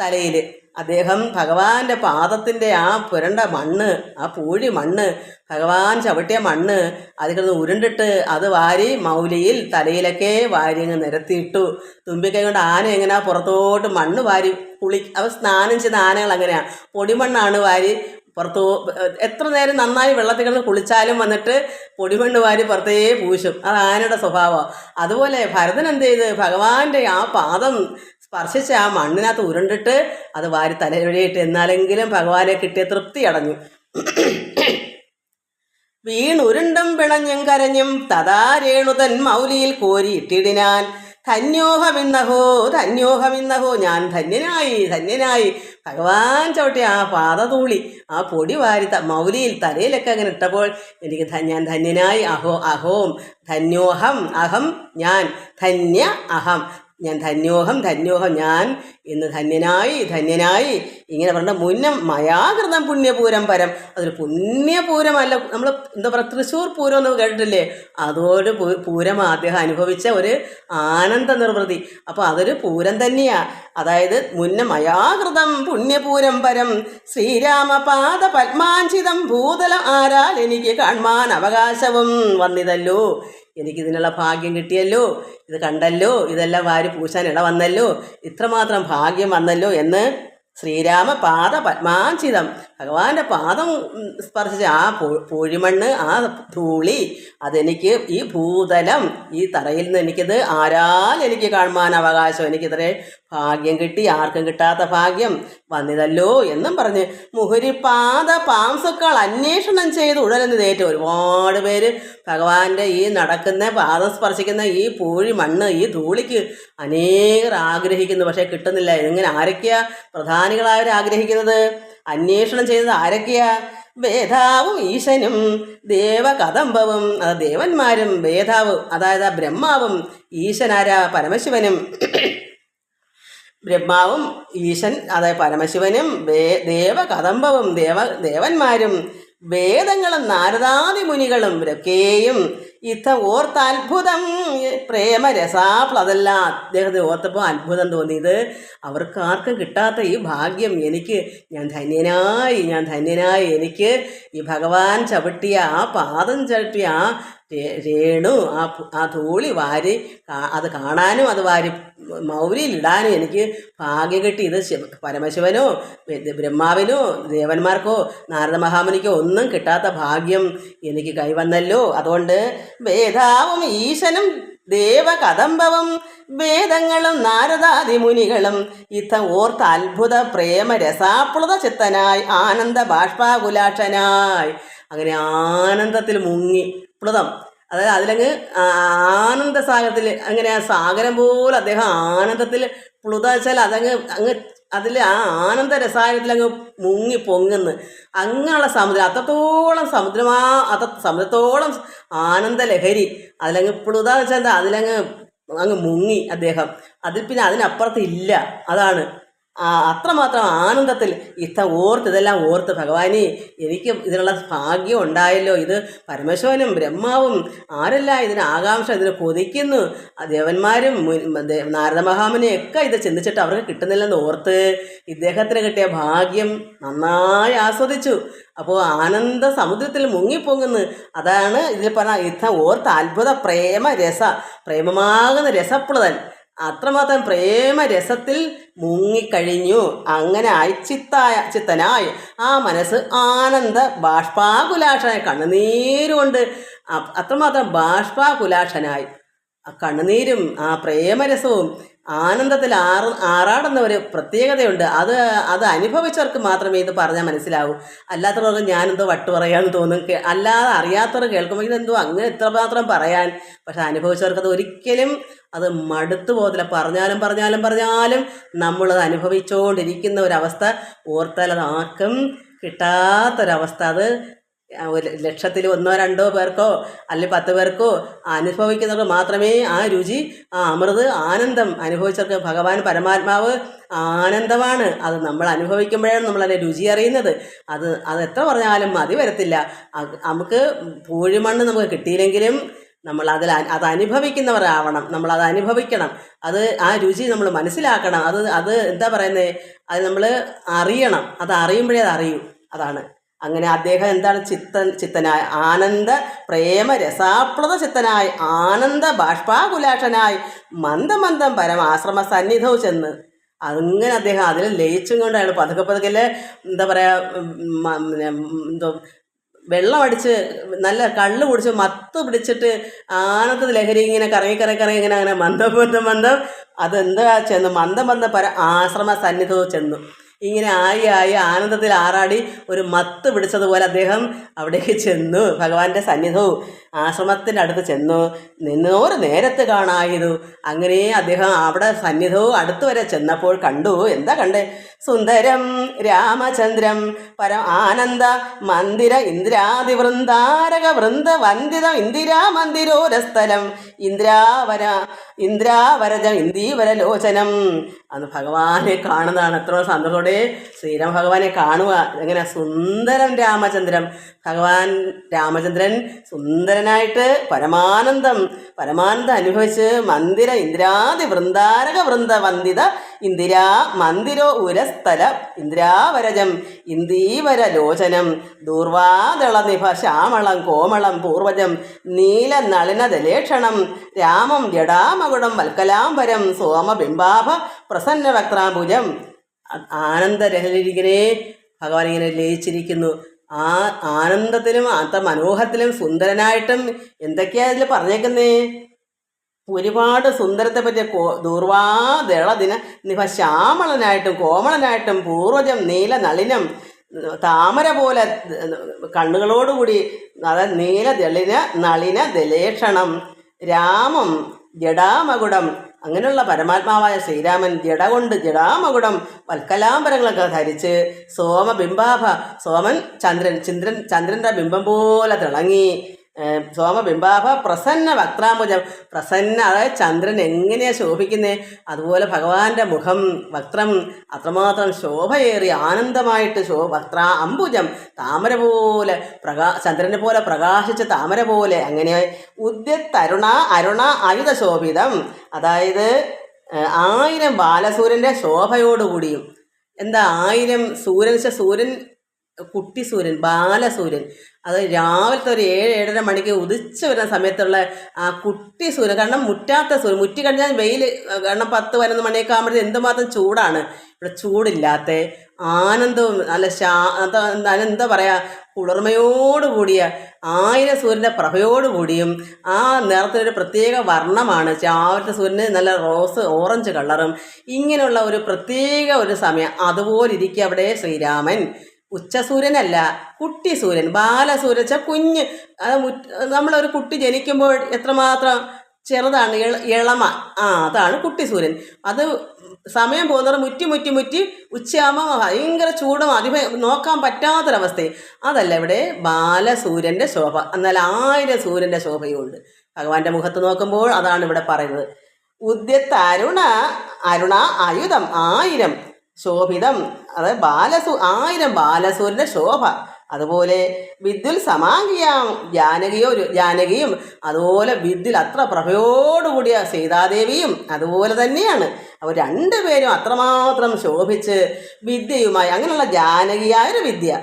തലയിൽ. അദ്ദേഹം ഭഗവാന്റെ പാദത്തിന്റെ ആ പുരണ്ട മണ്ണ് ആ പൂഴി മണ്ണ് ഭഗവാൻ ചവിട്ടിയ മണ്ണ് അതിൽ കിടന്ന് ഉരുണ്ടിട്ട് അത് വാരി മൗലിയിൽ തലയിലൊക്കെ വാരി അങ്ങ് നിരത്തിയിട്ടു. തുമ്പിക്കൈ കൊണ്ട് ആന എങ്ങനെയാ പുറത്തോട്ട് മണ്ണ് വാരി കുളി അവ സ്നാനം ചെയ്ത ആനകൾ അങ്ങനെയാണ് പൊടിമണ്ണാണ് വാരി പുറത്തു എത്ര നേരം നന്നായി വെള്ളത്തിൽ കിടന്ന് കുളിച്ചാലും വന്നിട്ട് പൊടിമണ്ണ് വാരി പുറത്തേ പൂശും. അത് ആനയുടെ സ്വഭാവം. അതുപോലെ ഭരതൻ എന്ത് ചെയ്ത്? ഭഗവാന്റെ ആ പാദം സ്പർശിച്ച ആ മണ്ണിനകത്ത് ഉരുണ്ടിട്ട് അത് വാരി തലവഴിയിട്ട് എന്നാലെങ്കിലും ഭഗവാനെ കിട്ടിയ തൃപ്തി അടഞ്ഞു. വീണുരുണ്ടും പിണഞ്ഞും കരഞ്ഞും തഥാ രേണുതൻ മൗലിയിൽ കോരിയിട്ടിടിനാൻ. ധന്യോഹമിന്നഹോ ധന്യോഹമിന്നഹോ ഞാൻ ധന്യനായി ധന്യനായി. ഭഗവാൻ ചവിട്ടി ആ പാത തൂളി ആ പൊടി വാരി ത മൗലിയിൽ തലയിലൊക്കെ അങ്ങനെ ഇട്ടപ്പോൾ എനിക്ക് ഞാൻ ധന്യനായി. അഹോ അഹോം. ധന്യോഹം. അഹം ഞാൻ. ധന്യ അഹം. ഞാൻ ധന്യോഹം ധന്യോഹം ഞാൻ ഇന്ന് ധന്യനായി ധന്യനായി. ഇങ്ങനെ പറഞ്ഞ മുന്നം മയാകൃതം പുണ്യപൂരം പരം. അതൊരു പുണ്യപൂരമല്ല. നമ്മൾ എന്താ പറയുക തൃശ്ശൂർ പൂരം എന്ന് കേട്ടിട്ടില്ലേ? അതോട് പൂരം അദ്ദേഹം അനുഭവിച്ച ഒരു ആനന്ദ നിർവൃതി. അപ്പോൾ അതൊരു പൂരം തന്നെയാണ് അതായത് മുന്നം മയാകൃതം പുണ്യപൂരം പരം. ശ്രീരാമപാദ പത്മാഞ്ചിതം ഭൂതലം ആരാൽ എനിക്ക് കാണുവാൻ അവകാശവും വന്നിതല്ലോ. എനിക്കിതിനുള്ള ഭാഗ്യം കിട്ടിയല്ലോ ഇത് കണ്ടല്ലോ ഇതെല്ലാം വാരി പൂശാൻ ഇട വന്നല്ലോ ഇത്രമാത്രം ഭാഗ്യം വന്നല്ലോ എന്ന് ശ്രീരാമ പാദ പത്മാഞ്ചിതം ഭഗവാന്റെ പാദം സ്പർശിച്ച ആ പൂഴിമണ്ണ് ആ ധൂളി അതെനിക്ക് ഈ ഭൂതലം ഈ തറയിൽ നിന്ന് എനിക്കിത് ആരാൽ എനിക്ക് കാണുവാൻ അവകാശം. എനിക്കിത്രേ ഭാഗ്യം കിട്ടി ആർക്കും കിട്ടാത്ത ഭാഗ്യം വന്നിതല്ലോ എന്നും പറഞ്ഞ് മുഹുരിപ്പാദ പാംസുക്കൾ അന്വേഷണം ചെയ്ത് ഉഴലുന്നതേറ്റവും ഒരുപാട് പേര് ഭഗവാന്റെ ഈ നടക്കുന്ന പാദം സ്പർശിക്കുന്ന ഈ പൂഴി മണ്ണ് ഈ ധൂളിക്ക് അനേകർ ആഗ്രഹിക്കുന്നു. പക്ഷേ കിട്ടുന്നില്ല. ഇങ്ങനെ ആരൊക്കെയാ പ്രധാനികളായവർ ആഗ്രഹിക്കുന്നത് അന്വേഷണം ചെയ്തത് ആരൊക്കെയാ? വേദാവും ഈശനും ദേവകദംബവും ദേവന്മാരും വേദാവ് അതായത് ബ്രഹ്മാവും ഈശനാര പരമശിവനും. ബ്രഹ്മാവും ഈശൻ അതായത് പരമശിവനും വേ ദേവകദംബവും ദേവ ദേവന്മാരും വേദങ്ങളും നാരദാദി മുനികളും ഇവരൊക്കെയും ഇത്തം ഓർത്ത് അത്ഭുതം. അതെല്ലാം അദ്ദേഹത്തെ ഓർത്തപ്പോൾ അത്ഭുതം തോന്നിയത്. അവർക്ക് ആർക്കും കിട്ടാത്ത ഈ ഭാഗ്യം എനിക്ക് ഞാൻ ധന്യനായി ഞാൻ ധന്യനായി എനിക്ക് ഈ ഭഗവാൻ ചവിട്ടിയ ആ പാദം ചവിട്ടിയ ആ രേണു ആ ആ ധൂളി വാരി അത് കാണാനും അത് വാരി മൗലിയിലിടാനും എനിക്ക് ഭാഗ്യം കിട്ടി. ഇത് ശിവ പരമശിവനോ ബ്രഹ്മാവിനോ ദേവന്മാർക്കോ നാരദ മഹാമുനിക്കോ ഒന്നും കിട്ടാത്ത ഭാഗ്യം എനിക്ക് കൈവന്നല്ലോ. അതുകൊണ്ട് വേദാവും ഈശനും ദേവകദംബവും വേദങ്ങളും നാരദാദി മുനികളും. ഇത്തം ഓർത്ത് അത്ഭുത പ്രേമ രസാപ്ലുത ചിത്തനായി ആനന്ദ ബാഷ്പാകുലാക്ഷനായി. അങ്ങനെ ആനന്ദത്തിൽ മുങ്ങി. പ്ലുതം. അതായത് അതിലങ്ങ് ആനന്ദ സാഗരത്തിൽ അങ്ങനെ ആ സാഗരം പോലെ അദ്ദേഹം ആനന്ദത്തിൽ പ്ലുത വെച്ചാൽ അതങ്ങ് അങ്ങ് അതിൽ ആ ആനന്ദ രസായനത്തിലങ്ങ് മുങ്ങി പൊങ്ങുന്നു. അങ്ങനെയുള്ള സമുദ്രം അത്രത്തോളം സമുദ്രമാ അത്ര സമുദ്രത്തോളം ആനന്ദ ലഹരി അതിലങ്ങ് ഇപ്പോഴും ഉദാഹരണം വെച്ചാൽ എന്താ അതിലങ്ങ് അങ്ങ് മുങ്ങി അദ്ദേഹം. അതിൽ പിന്നെ അതിനപ്പുറത്ത് ഇല്ല. അതാണ് അത്രമാത്രം ആനന്ദത്തിൽ ഇത്ത ഓർത്ത് ഇതെല്ലാം ഓർത്ത് ഭഗവാനെ എനിക്ക് ഇതിനുള്ള ഭാഗ്യം ഉണ്ടായല്ലോ. ഇത് പരമേശ്വരനും ബ്രഹ്മാവും ആരെല്ലാം ഇതിന് ആകാംക്ഷ ഇതിന് കൊതിക്കുന്നു. ദേവന്മാരും നാരദ മഹാമുനിയൊക്കെ ഇത് ചിന്തിച്ചിട്ട് അവർക്ക് കിട്ടുന്നില്ലെന്ന് ഓർത്ത് ഇദ്ദേഹത്തിന് കിട്ടിയ ഭാഗ്യം നന്നായി ആസ്വദിച്ചു. അപ്പോൾ ആനന്ദ സമുദ്രത്തിൽ മുങ്ങിപ്പൊങ്ങുന്നു അതാണ് ഇതിൽ പറഞ്ഞ ഇത്ത ഓർത്ത് അത്ഭുത പ്രേമ രസ പ്രേമമാകുന്ന രസപ്രദൻ അത്രമാത്രം പ്രേമരസത്തിൽ മുങ്ങിക്കഴിഞ്ഞു. അങ്ങനെ അയച്ചിത്തായ ചിത്തനായി. ആ മനസ്സ് ആനന്ദ ബാഷ്പാകുലാഷനായി. കണ്ണുനീരുകൊണ്ട് അത്രമാത്രം ബാഷ്പാകുലാഷനായി. ആ കണ്ണുനീരും ആ പ്രേമരസവും ആനന്ദത്തിൽ ആറ് ആറാടുന്ന ഒരു പ്രത്യേകതയുണ്ട്. അത് അത് അനുഭവിച്ചവർക്ക് മാത്രമേ ഇത് പറഞ്ഞാൽ മനസ്സിലാവൂ. അല്ലാത്തവർക്ക് ഞാനെന്തോ വട്ട് പറയാമെന്ന് തോന്നും അല്ലാതെ അറിയാത്തവർ കേൾക്കുമ്പോൾ ഇതെന്തോ അങ്ങനെ ഇത്രമാത്രം പറയാൻ. പക്ഷെ അനുഭവിച്ചവർക്ക് ഒരിക്കലും അത് മടുത്തു പോകത്തില്ല. പറഞ്ഞാലും പറഞ്ഞാലും പറഞ്ഞാലും നമ്മളത് അനുഭവിച്ചുകൊണ്ടിരിക്കുന്ന ഒരവസ്ഥ ഓർത്താൽ അത് ആർക്കും കിട്ടാത്തൊരവസ്ഥ. അത് ഒരു ലക്ഷത്തിൽ ഒന്നോ രണ്ടോ പേർക്കോ അല്ലെങ്കിൽ പത്ത് പേർക്കോ അനുഭവിക്കുന്നവർക്ക് മാത്രമേ ആ രുചി ആ അമൃത് ആനന്ദം അനുഭവിച്ചവർക്ക് ഭഗവാൻ പരമാത്മാവ് ആനന്ദമാണ്. അത് നമ്മൾ അനുഭവിക്കുമ്പോഴാണ് നമ്മൾ അതിന്റെ രുചി അറിയുന്നത്. അത് അത് എത്ര പറഞ്ഞാലും മതി വരത്തില്ല. നമുക്ക് പൂഴിമണ്ണ് നമുക്ക് കിട്ടിയില്ലെങ്കിലും നമ്മൾ അതിൽ അത് അനുഭവിക്കുന്നവരാവണം. നമ്മൾ അത് അനുഭവിക്കണം. അത് ആ രുചി നമ്മൾ മനസ്സിലാക്കണം. അത് അത് എന്താ പറയുന്നത് അത് നമ്മൾ അറിയണം. അത് അറിയുമ്പോഴേ അത് അറിയൂ. അതാണ്. അങ്ങനെ അദ്ദേഹം എന്താണ് ചിത്തൻ ചിത്തനായ ആനന്ദ പ്രേമ രസാപ്ലത ചിത്തനായി ആനന്ദ ബാഷ്പാകുലാക്ഷനായി മന്ദമന്ദം പരമാശ്രമ സന്നിധവും ചെന്ന്. അങ്ങനെ അദ്ദേഹം അതിൽ ലയിച്ചും കൊണ്ടാണ് പതുക്കെ പതുക്കെ എന്താ പറയുക എന്തോ വെള്ളമടിച്ച് നല്ല കള്ള് കുടിച്ച് മത്ത് പിടിച്ചിട്ട് ആനന്ദ ലഹരി ഇങ്ങനെ കറങ്ങി കറങ്ങി കറങ്ങി ഇങ്ങനെ അങ്ങനെ മന്ദം മന്ദം മന്ദം അതെന്താ ചെന്ന് മന്ദം മന്ദം പര ആശ്രമ സന്നിധവും ചെന്നു. ഇങ്ങനെ ആയി ആയി ആനന്ദത്തിൽ ആറാടി ഒരു മത്ത് പിടിച്ചതുപോലെ അദ്ദേഹം അവിടേക്ക് ചെന്നു. ഭഗവാന്റെ സന്നിധവും ആശ്രമത്തിന്റെ അടുത്ത് ചെന്നു. നിന്നോര് നേരത്ത് കാണായതു അങ്ങനെ അദ്ദേഹം അവിടെ സന്നിധവും അടുത്ത് വരെ ചെന്നപ്പോൾ കണ്ടു. എന്താ കണ്ടേ? സുന്ദരം രാമചന്ദ്രം പരം ആനന്ദ മന്ദിര ഇന്ദ്രാതി വൃന്ദാരക വൃന്ദ വന്ദിത ഇന്ദിരാ മന്ദിരോരസ്ഥലം ഇന്ദ്രാവര ഇന്ദ്രാവരജം ഇന്ദീവര ലോചനം അന്ന് ഭഗവാനെ കാണുന്നതാണ്. എത്ര സന്തോഷത്തോടെ ശ്രീരാമ ഭഗവാനെ കാണുക. എങ്ങനെ സുന്ദരം രാമചന്ദ്രം. ഭഗവാൻ രാമചന്ദ്രൻ സുന്ദരനായിട്ട് പരമാനന്ദം പരമാനന്ദം അനുഭവിച്ച് മന്ദിര ഇന്ദ്രാതി വൃന്ദാരക വൃന്ദ വന്ദിത ഇന്ദിരാ മന്ദിരോ ഉരസ്ഥല ഇന്ദിരാവരജം ഇന്ദീവര ലോചനം ദൂർവാദള നിഭ ശ്യാമളം കോമളം പൂർവജം നീല നളിന ദലേക്ഷണം രാമം ജടാമകുടം വൽക്കലാംബരം സോമബിംബാഭ പ്രസന്ന വക്രാഭുജം ആനന്ദരഹലിരിക്കനെ ഭഗവാൻ ഇങ്ങനെ ലയിച്ചിരിക്കുന്നു ആ ആനന്ദത്തിലും അത്ര മനോഹരത്തിലും സുന്ദരനായിട്ടും എന്തൊക്കെയാ ഇതിൽ പറഞ്ഞേക്കുന്നേ? ഒരുപാട് സുന്ദരത്തെ പറ്റിയ കോ ദൂർവാദളദിന. നിഹ ശ്യാമളനായിട്ടും കോമളനായിട്ടും പൂർവജം നീല നളിനം താമര പോലെ കണ്ണുകളോടുകൂടി അതായത് നീല ദളിന നളിന ദലേക്ഷണം രാമം ജഡാമകുടം അങ്ങനെയുള്ള പരമാത്മാവായ ശ്രീരാമൻ ജട കൊണ്ട് ജടാമകുടം വൽക്കലാംബരങ്ങളൊക്കെ ധരിച്ച് സോമബിംബാഭ സോമൻ ചന്ദ്രൻ ചന്ദ്രൻ ചന്ദ്രന്റെ ബിംബം പോലെ തിളങ്ങി സോമബിംബാഭ പ്രസന്ന വക്രാംബുജം. പ്രസന്ന അതായത് ചന്ദ്രൻ എങ്ങനെയാണ് ശോഭിക്കുന്നത് അതുപോലെ ഭഗവാന്റെ മുഖം വക്രം അത്രമാത്രം ശോഭയേറി ആനന്ദമായിട്ട് ശോ വക്ര അംബുജം താമര പോലെ പ്രകാ ചന്ദ്രനെ പോലെ പ്രകാശിച്ച താമര പോലെ അങ്ങനെ ഉദ്യത്തരുണ അരുണ ആയുധ ശോഭിതം. അതായത് ആയിരം ബാലസൂര്യന്റെ ശോഭയോടുകൂടിയും എന്താ ആയിരം സൂര്യൻ സൂര്യൻ കുട്ടി സൂര്യൻ ബാലസൂര്യൻ അത് രാവിലത്തെ ഒരു ഏഴ് ഏഴര മണിക്ക് ഉദിച്ചു വരുന്ന സമയത്തുള്ള ആ കുട്ടി സൂര്യൻ കാരണം മുറ്റാത്ത സൂര്യൻ. മുറ്റി കഴിഞ്ഞാൽ വെയിൽ കാരണം പത്ത് പതിനൊന്ന് മണിയൊക്കെ ആകുമ്പോഴത്തേക്ക് എന്തുമാത്രം ചൂടാണ്. ഇവിടെ ചൂടില്ലാത്ത ആനന്ദവും നല്ല ശാ എന്താ പറയുക കുളിർമയോടുകൂടിയ ആയിരം സൂര്യന്റെ പ്രഭയോടുകൂടിയും ആ നിറത്തിനൊരു പ്രത്യേക വർണമാണ്. രാവിലത്തെ സൂര്യന് നല്ല റോസ് ഓറഞ്ച് കളറും ഇങ്ങനെയുള്ള ഒരു പ്രത്യേക ഒരു സമയം. അതുപോലെ ഇരിക്കുക അവിടെ ശ്രീരാമൻ. ഉച്ചസൂര്യനല്ല കുട്ടി സൂര്യൻ ബാലസൂര്യൻ വെച്ചാൽ കുഞ്ഞ് അത് നമ്മളൊരു കുട്ടി ജനിക്കുമ്പോൾ എത്രമാത്രം ചെറുതാണ് ഇളമ. ആ അതാണ് കുട്ടി സൂര്യൻ അത് സമയം പോകുന്നത് മുറ്റി മുറ്റി മുറ്റി ഉച്ചയാകുമ്പോൾ ഭയങ്കര ചൂടും അതിഭ നോക്കാൻ പറ്റാത്തൊരവസ്ഥയെ. അതല്ല ഇവിടെ ബാലസൂര്യന്റെ ശോഭ. എന്നാൽ ആയിരം സൂര്യന്റെ ശോഭയുമുണ്ട്. ഭഗവാന്റെ മുഖത്ത് നോക്കുമ്പോൾ അതാണ് ഇവിടെ പറയുന്നത്. ഉദ്യത്ത് അരുണ അരുണ ആയുധം ആയിരം. ശോഭിതം. അത് ബാലസൂ ആയിരം ബാലസൂരിന്റെ ശോഭ. അതുപോലെ വിദ്യുൽ സമാഗിയാം ജാനകിയോ ജാനകിയും അതുപോലെ വിദ്യുൽ അത്ര പ്രഭയോടുകൂടിയ സീതാദേവിയും അതുപോലെ തന്നെയാണ്. അവർ രണ്ടുപേരും അത്രമാത്രം ശോഭിച്ച് വിദ്യയുമായി അങ്ങനെയുള്ള ജാനകിയായൊരു വിദ്യ.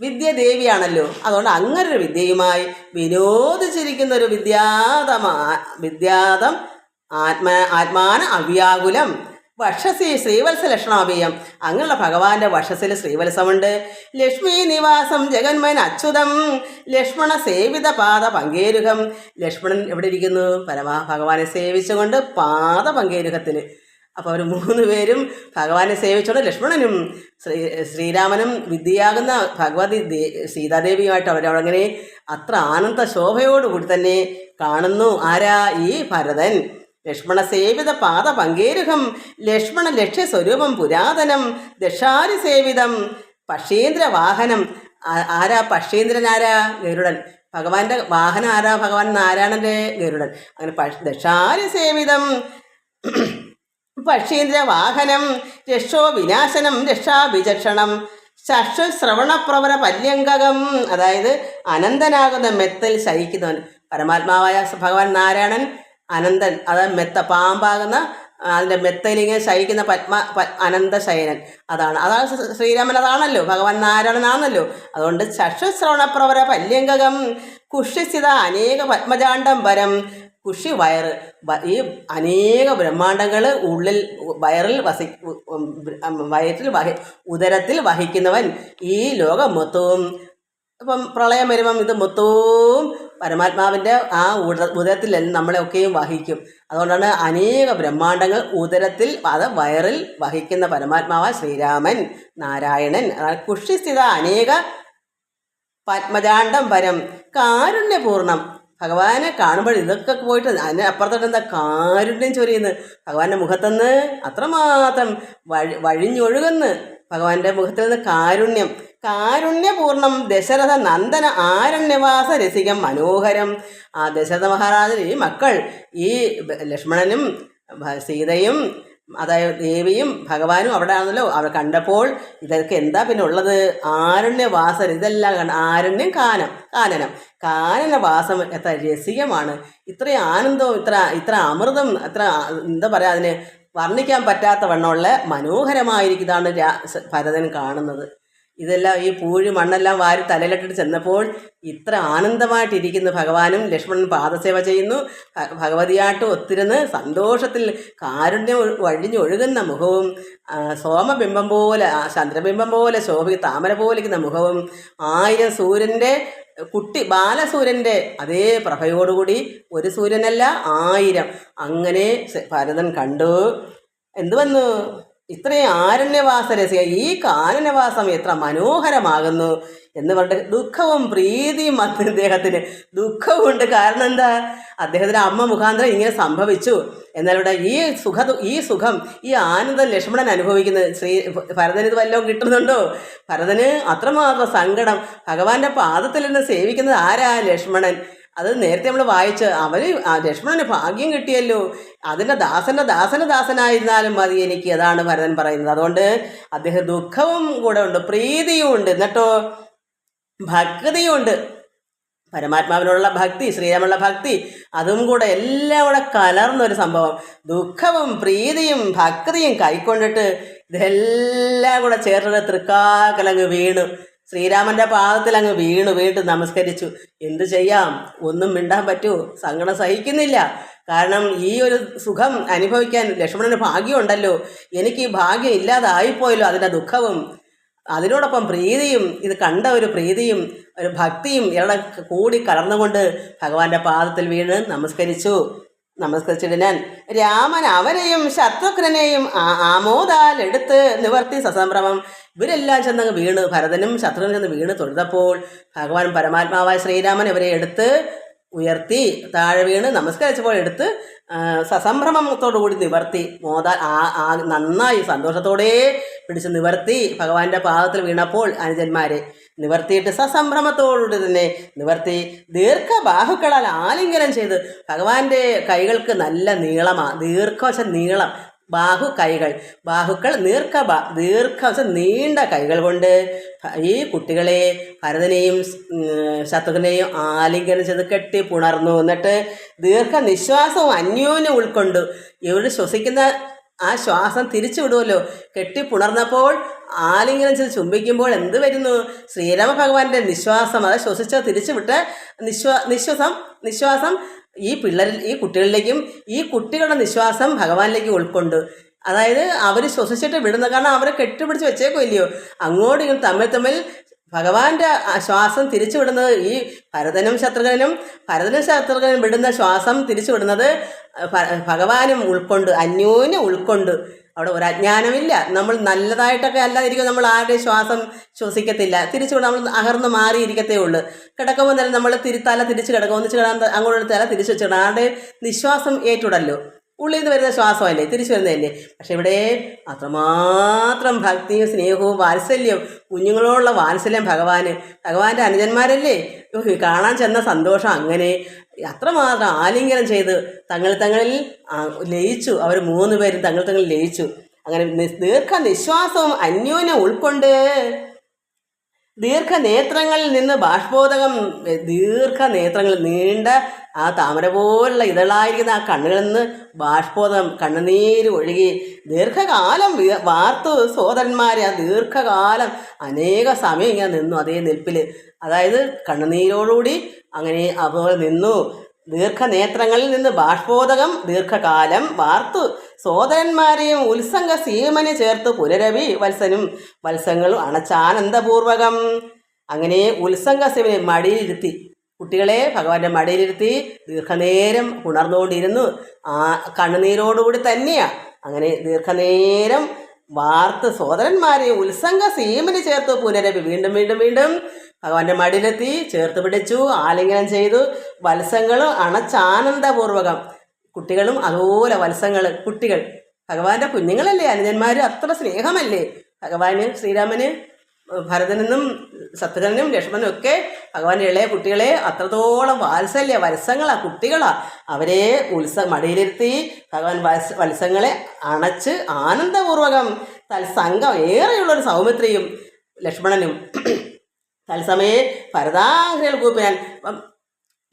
വിദ്യ ദേവിയാണല്ലോ അതുകൊണ്ട് അങ്ങനൊരു വിദ്യയുമായി വിനോദിച്ചിരിക്കുന്ന ഒരു വിദ്യാതമാ വിദ്യാതം ആത്മ ആത്മാന അവ്യാകുലം. വക്ഷസി ശ്രീവത്സ ലക്ഷണാഭിയം അങ്ങനെയുള്ള ഭഗവാന്റെ വക്ഷസിൽ ശ്രീവത്സമുണ്ട് ലക്ഷ്മി നിവാസം ജഗന്മൻ അച്യുതം ലക്ഷ്മണ സേവിത പാദ പങ്കേരുഹം. ലക്ഷ്മണൻ എവിടെ ഇരിക്കുന്നു? പരമാ ഭഗവാനെ സേവിച്ചുകൊണ്ട് പാദ പങ്കേരുഹത്തിൽ അപ്പോൾ അവർ മൂന്ന് പേരും ഭഗവാനെ സേവിച്ചുകൊണ്ട് ലക്ഷ്മണനും ശ്രീ ശ്രീരാമനും വിദ്യയാകുന്ന ഭഗവതി സീതാദേവിയുമായിട്ട് അവരങ്ങനെ അത്ര ആനന്ദ ശോഭയോടുകൂടി തന്നെ കാണുന്നു. ആരാ? ഈ ഭരതൻ. ലക്ഷ്മണ സേവിത പാദ പങ്കേരുഹം ലക്ഷ്മണ ലക്ഷ്യ സ്വരൂപം പുരാതനം ദശാരി സേവിതം പക്ഷീന്ദ്ര വാഹനം. ആരാ പക്ഷീന്ദ്രൻ ആരാ? ഗരുഡൻ. ഭഗവാന്റെ വാഹനം ആരാ? ഭഗവാൻ നാരായണന്റെ ഗരുഡൻ. അങ്ങനെ പ- ദശാരി സേവിതം പക്ഷീന്ദ്ര വാഹനം രക്ഷോ വിനാശനം രക്ഷാവിചക്ഷണം ചക്ഷു ശ്രവണപ്രവര പര്യങ്കകം അതായത് അനന്തനാകുന്ന മെത്തൽ ശയിക്കുന്നവൻ. പരമാത്മാവായ ഭഗവാൻ നാരായണൻ അനന്തൻ അതായത് മെത്ത പാമ്പാകുന്ന അതിന്റെ മെത്തയിലിങ്ങനെ ശയിക്കുന്ന പത്മ പ- അനന്ത ശയനൻ. അതാണ്. അതാണ് ശ്രീ- ശ്രീരാമൻ അതാണല്ലോ. ഭഗവാൻ നാരായണനാണല്ലോ. അതുകൊണ്ട് ചക്ഷുശ്രവണപ്രവര പല്യങ്കകം കുഷിസ്ഥിത അനേക പത്മജാണ്ഡം വരം കുഷി വയറ് ഈ അനേക ബ്രഹ്മാണ്ടങ്ങൾ ഉള്ളിൽ വയറിൽ വസി വയറ്റിൽ വഹി ഉദരത്തിൽ വഹിക്കുന്നവൻ ഈ ലോകം മൊത്തവും ഇപ്പം പ്രളയം വരുമ്പം ഇത് മൊത്തവും പരമാത്മാവിന്റെ ആ ഉദ ഉദരത്തിൽ നമ്മളെയൊക്കെയും വഹിക്കും. അതുകൊണ്ടാണ് അനേക ബ്രഹ്മാണ്ടങ്ങൾ ഉദരത്തിൽ അത് വയറിൽ വഹിക്കുന്ന പരമാത്മാവ് ശ്രീരാമൻ നാരായണൻ കുഷിസ്ഥിത അനേക പത്മജാണ്ടം പരം കാരുണ്യപൂർണം. ഭഗവാനെ കാണുമ്പോൾ ഇതൊക്കെ പോയിട്ട് അതിന് അപ്പുറത്തോട്ട് എന്താ കാരുണ്യം ചൊരിയുന്നു ഭഗവാന്റെ മുഖത്തുനിന്ന് അത്രമാത്രം വഴി വഴിഞ്ഞൊഴുകുന്നു. ഭഗവാന്റെ മുഖത്തിൽ നിന്ന് കാരുണ്യം. കാരുണ്യപൂർണം ദശരഥ നന്ദന ആരണ്യവാസ രസികം മനോഹരം. ആ ദശരഥ മഹാരാജൻ ഈ മക്കൾ ഈ ലക്ഷ്മണനും സീതയും അതായത് ദേവിയും ഭഗവാനും അവിടെ ആണല്ലോ അവർ കണ്ടപ്പോൾ ഇതൊക്കെ എന്താ പിന്നെ ഉള്ളത്? ആരണ്യവാസം ഇതെല്ലാം കണ്ട ആരണ്യം കാനം കാനനം. കാനനവാസം എത്ര രസികമാണ്. ഇത്രയും ആനന്ദവും ഇത്ര ഇത്ര അമൃതം അത്ര എന്താ പറയുക അതിന് വർണിക്കാൻ പറ്റാത്ത വണ്ണമുള്ള മനോഹരമായിരിക്കുന്നതാണ് ഭരതൻ കാണുന്നത്. ഇതെല്ലാം ഈ പൂഴി മണ്ണെല്ലാം വാരി തലയിലിട്ടിട്ട് ചെന്നപ്പോൾ ഇത്ര ആനന്ദമായിട്ടിരിക്കുന്ന ഭഗവാനും. ലക്ഷ്മണൻ പാദസേവ ചെയ്യുന്നു. ഭഗവതിയായിട്ട് ഒത്തിരുന്ന് സന്തോഷത്തിൽ കാരുണ്യം വഴിഞ്ഞൊഴുകുന്ന മുഖവും സോമബിംബം പോലെ ചന്ദ്രബിംബം പോലെ ശോഭി താമര പോലെ ഇരിക്കുന്ന മുഖവും ആയിരം സൂര്യന്റെ കുട്ടി ബാലസൂര്യന്റെ അതേ പ്രഭയോടുകൂടി ഒരു സൂര്യനല്ല ആയിരം. അങ്ങനെ ഭരതൻ കണ്ടു. എന്ത് വന്നു ഇത്രയും ആരണ്യവാസ രസിക ഈ കാനനവാസം എത്ര മനോഹരമാകുന്നു എന്ന് പറഞ്ഞിട്ട് ദുഃഖവും പ്രീതിയും വന്നു ഇദ്ദേഹത്തിന് ദുഃഖമുണ്ട് കാരണം എന്താ? അദ്ദേഹത്തിന്റെ അമ്മ മുഖാന്തരം ഇങ്ങനെ സംഭവിച്ചു. എന്നാലിവിടെ ഈ സുഖ ഈ സുഖം ഈ ആനന്ദം ലക്ഷ്മണൻ അനുഭവിക്കുന്നത് ശ്രീ ഭരതന് ഇത് വല്ലതും കിട്ടുന്നുണ്ടോ? ഭരതന് അത്രമാത്രം സങ്കടം ഭഗവാന്റെ പാദത്തിൽ നിന്ന് സേവിക്കുന്നത് ആരാ ലക്ഷ്മണൻ? അത് നേരത്തെ നമ്മൾ വായിച്ച് അവന് ലക്ഷ്മണന് ഭാഗ്യം കിട്ടിയല്ലോ. അതിന്റെ ദാസന്റെ ദാസന ദാസനായിരുന്നാലും മതി എനിക്ക് അതാണ് ഭരതൻ പറയുന്നത്. അതുകൊണ്ട് അദ്ദേഹം ദുഃഖവും കൂടെ ഉണ്ട് പ്രീതിയും ഉണ്ട് എന്നിട്ടോ? ഭക്തിയും ഉണ്ട്. പരമാത്മാവിനോടുള്ള ഭക്തി ശ്രീരാമുള്ള ഭക്തി അതും കൂടെ എല്ലാം കൂടെ കലർന്നൊരു സംഭവം. ദുഃഖവും പ്രീതിയും ഭക്തിയും കൈക്കൊണ്ടിട്ട് ഇതെല്ലാം കൂടെ ചേർന്നിട്ട് തൃക്കാക്കലങ്ങ് വീണു. ശ്രീരാമന്റെ പാദത്തിൽ അങ്ങ് വീണു വീണ്ടും നമസ്കരിച്ചു. എന്തു ചെയ്യാം? ഒന്നും മിണ്ടാൻ പറ്റൂ. സങ്കടം സഹിക്കുന്നില്ല. കാരണം ഈ ഒരു സുഖം അനുഭവിക്കാൻ ലക്ഷ്മണന് ഭാഗ്യമുണ്ടല്ലോ. എനിക്ക് ഈ ഭാഗ്യം ഇല്ലാതായിപ്പോയല്ലോ അതിന്റെ ദുഃഖവും. അതിനോടൊപ്പം പ്രീതിയും ഇത് കണ്ട ഒരു പ്രീതിയും ഒരു ഭക്തിയും ഇവിടെ കൂടി കലർന്നുകൊണ്ട് ഭഗവാന്റെ പാദത്തിൽ വീണ് നമസ്കരിച്ചു. നമസ്കരിച്ചിട്ട് ഞാൻ രാമൻ അവനെയും ശത്രുഘ്നെയും ആമോദാലെടുത്ത് നിവർത്തി സസംഭ്രമം. ഇവരെല്ലാം ചെന്നങ്ങ് വീണ് ഭരതനും ശത്രുഘ്നും ചെന്ന് വീണ് തൊഴുതപ്പോൾ ഭഗവാൻ പരമാത്മാവായ ശ്രീരാമൻ ഇവരെ എടുത്ത് ഉയർത്തി താഴെ വീണ് നമസ്കരിച്ചപ്പോൾ എടുത്ത് സസംഭ്രമത്തോടുകൂടി കൂടി നിവർത്തി. മോദാൽ ആ ആ നന്നായി സന്തോഷത്തോടെ പിടിച്ച് നിവർത്തി ഭഗവാന്റെ പാദത്തിൽ വീണപ്പോൾ അനുജന്മാരെ. നിവർത്തിയിട്ട് സസംഭ്രമത്തോടുകൂടി തന്നെ നിവർത്തി ദീർഘബാഹുക്കളാൽ ആലിംഗനം ചെയ്ത് ഭഗവാന്റെ കൈകൾക്ക് നല്ല നീളമാണ് ദീർഘവശ നീളം ബാഹു കൈകൾ. ബാഹുക്കൾ ദീർഘ ദീർഘവശം നീണ്ട കൈകൾ കൊണ്ട് ഈ കുട്ടികളെ ഭരതനെയും ശത്രുഘ്നെയും ആലിംഗനം ചെയ്ത് കെട്ടി പുണർന്നു. എന്നിട്ട് ദീർഘ നിശ്വാസവും അന്യോന്യം ഉൾക്കൊണ്ടു. ഇവർ ശ്വസിക്കുന്ന ആ ശ്വാസം തിരിച്ചു വിടുമല്ലോ കെട്ടി പുണർന്നപ്പോൾ ആലിംഗനം ചെയ്ത് ചുംബിക്കുമ്പോൾ എന്ത് വരുന്നു? ശ്രീരാമ ഭഗവാന്റെ നിശ്വാസം അത് ശ്വസിച്ച് തിരിച്ചു വിട്ട് നിശ്വാ നിശ്വാസം നിശ്വാസം ഈ പിള്ളേരിൽ ഈ കുട്ടികളിലേക്കും ഈ കുട്ടികളുടെ നിശ്വാസം ഭഗവാനിലേക്ക് ഉൾക്കൊണ്ട്. അതായത് അവർ ശ്വസിച്ചിട്ട് വിടുന്ന കാരണം അവരെ കെട്ടിപ്പിടിച്ച് വെച്ചേക്കും ഇല്ലയോ അങ്ങോട്ടും തമ്മിൽ തമ്മിൽ ഭഗവാന്റെ ശ്വാസം തിരിച്ചു വിടുന്നത് ഈ ഭരതനും ശത്രുഘ്നും ഭരതനും ശത്രുഘ്നും വിടുന്ന ശ്വാസം തിരിച്ചു വിടുന്നത് ഭ- ഭഗവാനും ഉൾക്കൊണ്ട് അന്യോന്യം ഉൾക്കൊണ്ട്. അവിടെ ഒരു അജ്ഞാനമില്ല നമ്മൾ നല്ലതായിട്ടൊക്കെ അല്ലാതിരിക്കും നമ്മൾ ആരുടെയും ശ്വാസം ശ്വസിക്കത്തില്ല. തിരിച്ചു വിടാൻ നമ്മൾ അകർന്ന് മാറിയിരിക്കത്തേ ഉള്ളൂ. കിടക്കുമ്പോൾ തന്നെ നമ്മൾ തിരി തല തിരിച്ച് കിടക്കും. ഒന്നിച്ച് കിടാൻ അങ്ങോട്ട് തല തിരിച്ച് വെച്ചിടണം ആരുടെ നിശ്വാസം ഏറ്റുടല്ലോ ഉള്ളിൽ നിന്ന് വരുന്ന ശ്വാസമല്ലേ? തിരിച്ചു വരുന്നതല്ലേ? പക്ഷെ ഇവിടെ അത്രമാത്രം ഭക്തിയും സ്നേഹവും വാത്സല്യവും കുഞ്ഞുങ്ങളോടുള്ള വാത്സല്യം ഭഗവാന്. ഭഗവാന്റെ അനുജന്മാരല്ലേ? കാണാൻ ചെന്ന സന്തോഷം അങ്ങനെ. അത്രമാത്രം ആലിംഗനം ചെയ്ത് തങ്ങൾ തങ്ങളിൽ ലയിച്ചു. അവർ മൂന്ന് പേരും തങ്ങൾ തങ്ങളിൽ ലയിച്ചു. അങ്ങനെ ദീർഘ നിശ്വാസവും അന്യോന്യം ഉൾക്കൊണ്ട് ദീർഘനേത്രങ്ങളിൽ നിന്ന് ബാഷ്പോദകം ദീർഘനേത്രങ്ങൾ നീണ്ട ആ താമര പോലുള്ള ഇതളായിരിക്കുന്ന ആ കണ്ണുകളിൽ നിന്ന് ബാഷ്പോധം കണ്ണുനീര് ഒഴുകി ദീർഘകാലം വാർത്തു സോദരന്മാരെ ആ ദീർഘകാലം അനേക സമയം ഇങ്ങനെ നിന്നു അതേ നിൽപ്പിൽ. അതായത് കണ്ണുനീരോടുകൂടി അങ്ങനെ അതുപോലെ നിന്നു. ദീർഘനേത്രങ്ങളിൽ നിന്ന് ബാഷ്പോതകം ദീർഘകാലം വാർത്തു സോദരന്മാരെയും ഉത്സംഗ സീമനെ ചേർത്ത് പുനരവി വത്സനും വത്സങ്ങളും അണച്ചാനന്ദപൂർവകം. അങ്ങനെ ഉത്സംഗ സീമനെ മടിയിലിരുത്തി. കുട്ടികളെ ഭഗവാന്റെ മടിയിലിരുത്തി ദീർഘനേരം ഉണർന്നുകൊണ്ടിരുന്നു. ആ കണ്ണുനീരോടുകൂടി തന്നെയാ. അങ്ങനെ ദീർഘനേരം വാർത്ത് സോദരന്മാരെ ഉത്സംഗ സീമന് ചേർത്ത് പുനരപി വീണ്ടും വീണ്ടും വീണ്ടും ഭഗവാന്റെ മടിയിലെത്തി ചേർത്ത് പിടിച്ചു ആലിംഗനം ചെയ്തു. വത്സങ്ങളും അണച്ചാനന്ദപൂർവകം. കുട്ടികളും അതുപോലെ വത്സങ്ങൾ കുട്ടികൾ. ഭഗവാന്റെ കുഞ്ഞുങ്ങളല്ലേ അനുജന്മാർ അത്ര സ്നേഹമല്ലേ? ഭഗവാന് ശ്രീരാമന് ഭരതനെന്നും ശത്രുഘ്നും ലക്ഷ്മണനും ഒക്കെ ഭഗവാന്റെ ഇളയ കുട്ടികളെ അത്രത്തോളം വാത്സല്യ വത്സങ്ങളാ കുട്ടികളാ. അവരെ ഉത്സ മടിയിലിരുത്തി ഭഗവാൻ വത്സ വത്സങ്ങളെ അണച്ച് ആനന്ദപൂർവകം തത്സംഗം ഏറെയുള്ളൊരു സൗമിത്രിയും ലക്ഷ്മണനും. തത്സമയെ ഭരതാഗ്രഹികൾ കൂപ്പിനാൻ അപ്പം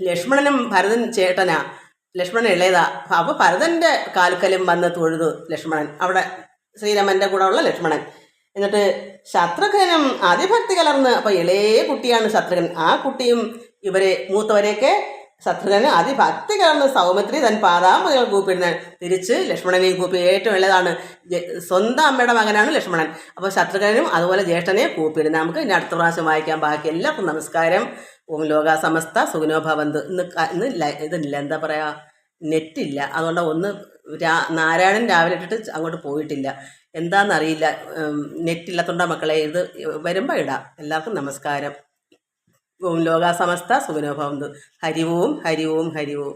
ലക്ഷ്മണനും ഭരതൻ ചേട്ടനാ ലക്ഷ്മണൻ ഇളയതാ. അപ്പോൾ ഭരതന്റെ കാൽക്കലും വന്ന് തൊഴുതു ലക്ഷ്മണൻ. അവിടെ ശ്രീരാമന്റെ കൂടെ ഉള്ള ലക്ഷ്മണൻ. എന്നിട്ട് ശത്രുഘ്നം അതിഭക്തി കലർന്ന് അപ്പോൾ ഇളയ കുട്ടിയാണ് ശത്രുഘ്നൻ ആ കുട്ടിയും ഇവരെ മൂത്തവരെയൊക്കെ ശത്രുഘ്നന് അതിഭക്തി കലർന്ന് സൗമിത്രി തൻ പാതാമ്പതികൾ കൂപ്പിടുന്ന തിരിച്ച് ലക്ഷ്മണനെയും കൂപ്പി ഏറ്റവും ഉള്ളതാണ് സ്വന്തം അമ്മയുടെ മകനാണ് ലക്ഷ്മണൻ. അപ്പോൾ ശത്രുഘ്നും അതുപോലെ ജ്യേഷ്ഠനെ കൂപ്പിടുന്നത് നമുക്ക് ഇനി അടുത്ത പ്രാവശ്യം വായിക്കാൻ ബാക്കി എല്ലാവർക്കും നമസ്കാരം. ഓം ലോക സമസ്ത സുഖനോ ഇന്ന് ഇന്ന് ഇതില്ല എന്താ പറയുക നെറ്റില്ല. അതുകൊണ്ട് ഒന്ന് രാ നാരായണൻ രാവിലെ ഇട്ടിട്ട് അങ്ങോട്ട് പോയിട്ടില്ല. എന്താണെന്നറിയില്ല നെറ്റില്ലാത്തതുകൊണ്ടാ മക്കളെ? ഇത് വരുമ്പോൾ ഇടാം. എല്ലാവർക്കും നമസ്കാരം. ഓം ലോകാസമസ്ത സുഖനോഭവന്തു ഹരിവും ഹരിവും ഹരിവും.